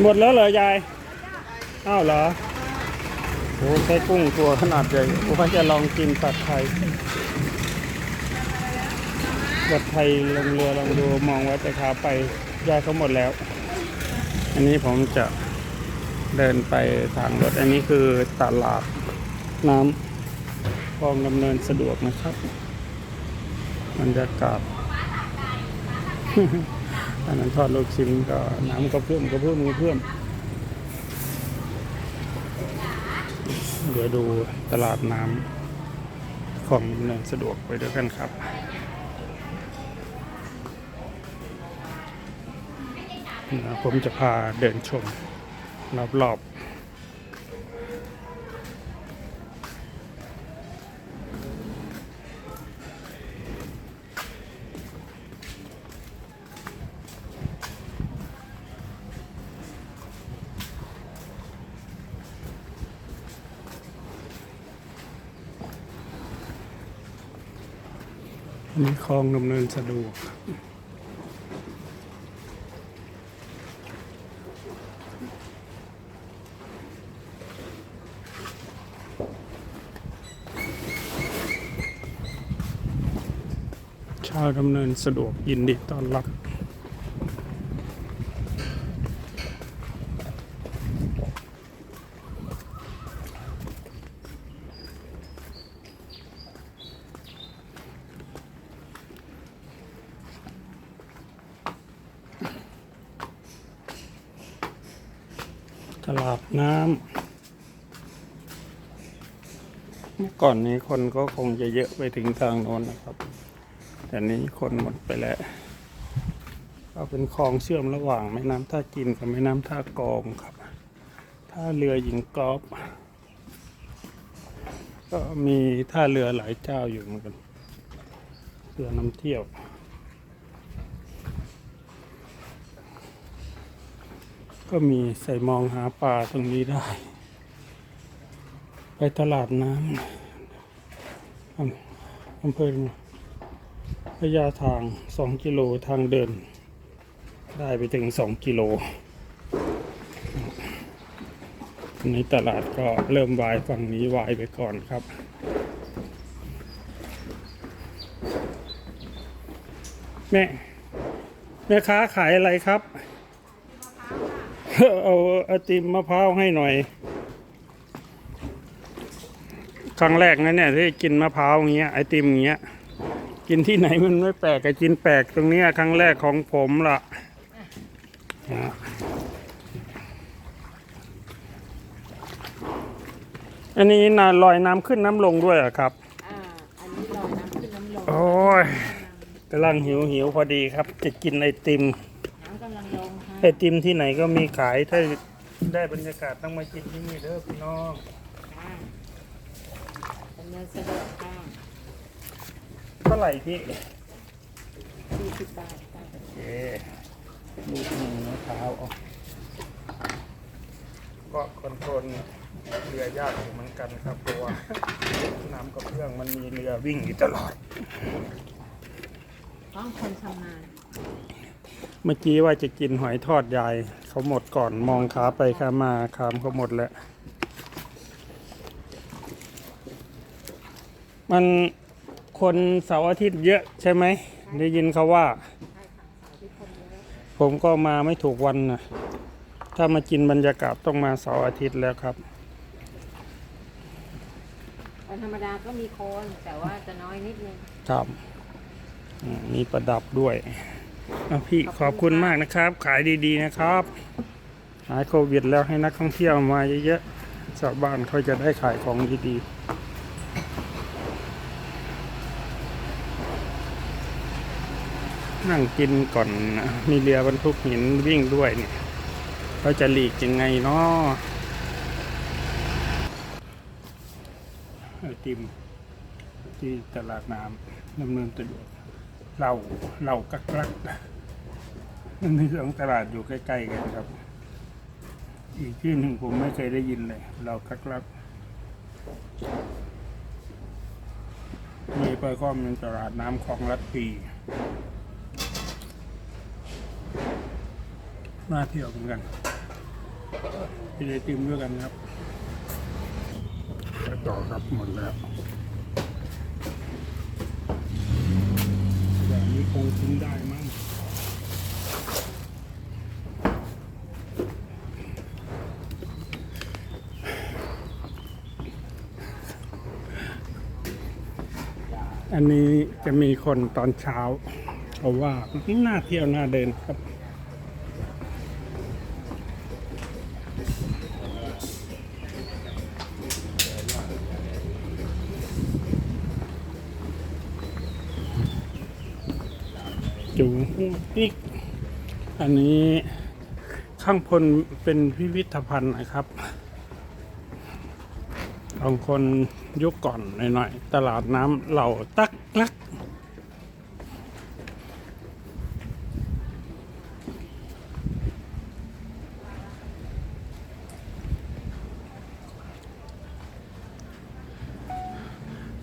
หมดแล้วเหรอยาย อ้าวเหรอโอ้ใช้กุ้งตัวขนาดใหญ่ผมว่าจะลองกินผัดไทยผัดไทยลงเรือลองดูมองไว้แต่ขาไปยายเขาหมดแล้ว อันนี้ผมจะเดินไปทางรถ อันนี้คือตลาดน้ำคลองดำเนินสะดวกนะครับบรรยากาศ อันนั้นทอดลูกชิ้นก็น้ำก็เพิ่มก็เพิ่มก็เพิ่ม เดี๋ยวดูตลาดน้ำของเนินสะดวกไปด้วยกันครับผมจะพาเดินชมรอบๆ มีคลองดำเนินสะดวกชาวดำเนินสะดวกยินดีต้อนรับ ตลาดน้ำเมื่อก่อนนี้คนก็คงจะเยอะไปถึงทางโน้นนะครับ แต่นี้คนหมดไปแล้วก็เป็นคลองเชื่อมระหว่างแม่น้ำท่าจีนกับแม่น้ำท่ากองครับท่าเรือหญิงกอล์ฟก็มีท่าเรือหลายเจ้าอยู่เหมือนกันเรือนำเที่ยว ก็มีใส่มองหาปลาตรงนี้ได้ ไปตลาดน้ำอำอำเภอระยะทาง 2 กิโลทางเดิน ได้ไปถึง 2 กิโล ในตลาดก็เริ่มวายฝั่งนี้วายไปก่อนครับแม่แม่ค้าขายอะไรครับ เอาไอติมมะพร้าวให้หน่อย ครั้งแรกนะเนี่ยที่กินมะพร้าวอย่างเงี้ยไอติมอย่างเงี้ย กินที่ไหนมันไม่แปลกกับกินแปลกตรงเนี้ยครั้งแรกของผมละนะอันนี้นาลอยน้ำขึ้นน้ำลงด้วยเหรอะครับอ่าอันนี้ลอยน้ำขึ้นน้ำลงโอ้ยกำลังหิวหิวพอดีครับ จะกินไอติมน้ำกำลังลงค่ะ ไอติมที่ไหนก็มีขายถ้าได้บรรยากาศต้องมากินที่นี่เด้อพี่น้องค่ะดำเนินสะดวกค่ะเท่าไหร่พี่สี่สิบบาทค่ะโอเคลูกหนึ่งมะพร้าวเอาก็คอนโทรลเรือยากอยู่เหมือนกันครับเพราะว่าน้ำกับเครื่องมันมีเรือวิ่งอยู่ตลอด ต้องคนชำนาญ เมื่อกี้ว่าจะกินหอยทอดยายเขาหมดก่อนมองขาไปขามาขามเขาหมดแล้ว มันคนเสาร์อาทิตย์เยอะใช่ไหม ได้ยินเขาว่า ผมก็มาไม่ถูกวันนะถ้ามากินบรรยากาศต้องมาเสาร์อาทิตย์แล้วครับวันธรรมดาก็มีคนแต่ว่าจะน้อยนิดนึงครับอืมมีประดับด้วย อะพี่ขขออบบคุคุณณมากนะครับ ขายดีๆนะครับ หายโควิดแล้วให้นักท่องเที่ยวมาเยอะๆชาวบ้านเขาจะได้ขายของดีๆนั่งกินก่อนนะมีเรือบรรทุกหินวิ่งด้วยเนี่ยเขาจะหลีกยังไงเนาะไอติม ที่ตลาดน้ำดำเนินสะดวกเราเรากักรัก นี่ของตลาดอยู่ใกล้ ๆ กันครับ อีกที่หนึ่งผมไม่เคยได้ยินเลย เรากักรัก มีไปก็เป็นตลาดน้ำของรัฐปีน่าเที่ยวเหมือนกันกินไอติมด้วยกันครับไปต่อครับหมดแล้วอย่างนี้คงทิ้งได้มั้ง อันนี้จะมีคนตอนเช้าเพราะว่าน่าเที่ยวน่าเดินครับจูนี่อันนี้ข้างพนเป็นพิพิธภัณฑ์นะครับ ของคน ยุคก่อนหน่อยๆ ตลาดน้ำเหล่าตักลัก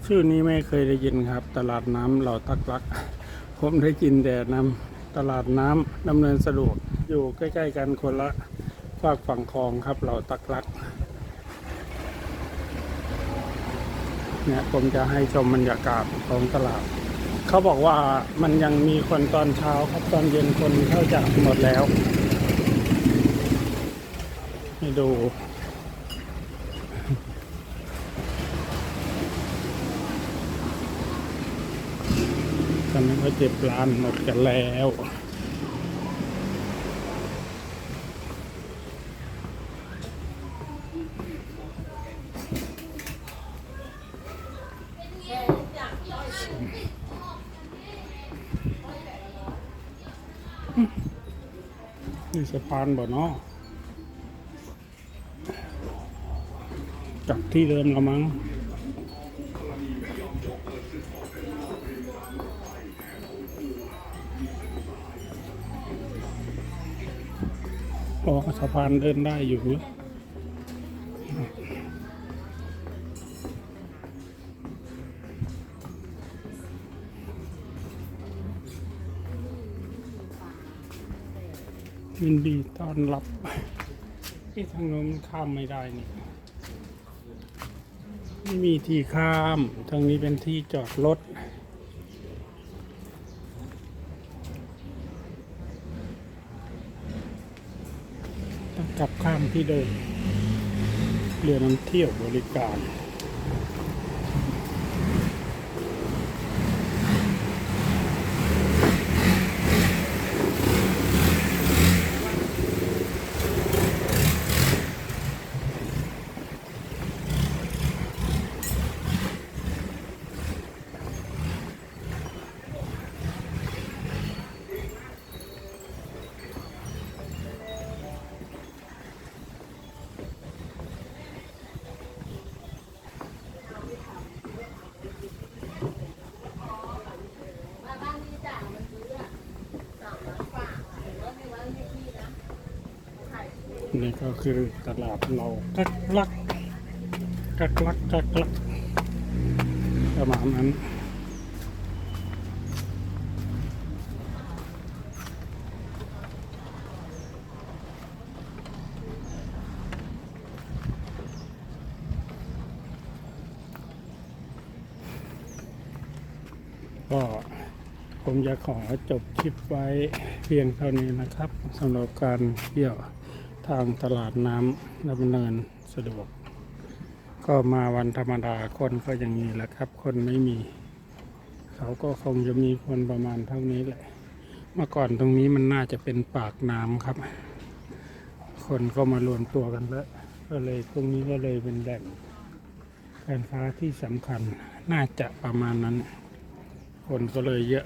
ชื่อนี้ไม่เคยได้ยินครับ ตลาดน้ำเหล่าตักลัก ผมได้ยินแต่นำตลาดน้ำดำเนินสะดวกอยู่ใกล้ ๆ กันคนละฝากฝั่งคลองครับเหล่าตักลัก เนี่ยผมจะให้ชมบรรยากาศของตลาด เขาบอกว่ามันยังมีคนตอนเช้าครับตอนเย็นคนเข้าจากหมดแล้วให้ดู ตอนนี้ก็เจ็บร้านหมดกันแล้วีสะพานบ่เนาะกลับที่เดิมละมั้งออกสะพานเดินได้อยู่ ยินดีต้อนรับที่ทางโน้นข้ามไม่ได้นี่ไม่มีที่ข้ามทางนี้เป็นที่จอดรถต้องกลับข้ามที่เดิมเรือน้ำเที่ยวบริการ นี่ก็คือตลาดเรากักลักกักลักกักลักประมาณนั้นก็ผมจะขอจบคลิปไว้เพียงเท่านี้นะครับสำหรับการเที่ยว ทางตลาดน้ำดำเนินสะดวก ก็มาวันธรรมดาคนก็อย่างนี้แหละครับ คนไม่มี เขาก็คงจะมีคนประมาณเท่านี้แหละ เมื่อก่อนตรงนี้มันน่าจะเป็นปากน้ำครับ คนก็มารวมตัวกันแล้ว ก็เลยตรงนี้ก็เลยเป็นแหล่งการค้าที่สำคัญน่าจะประมาณนั้น คนก็เลยเยอะ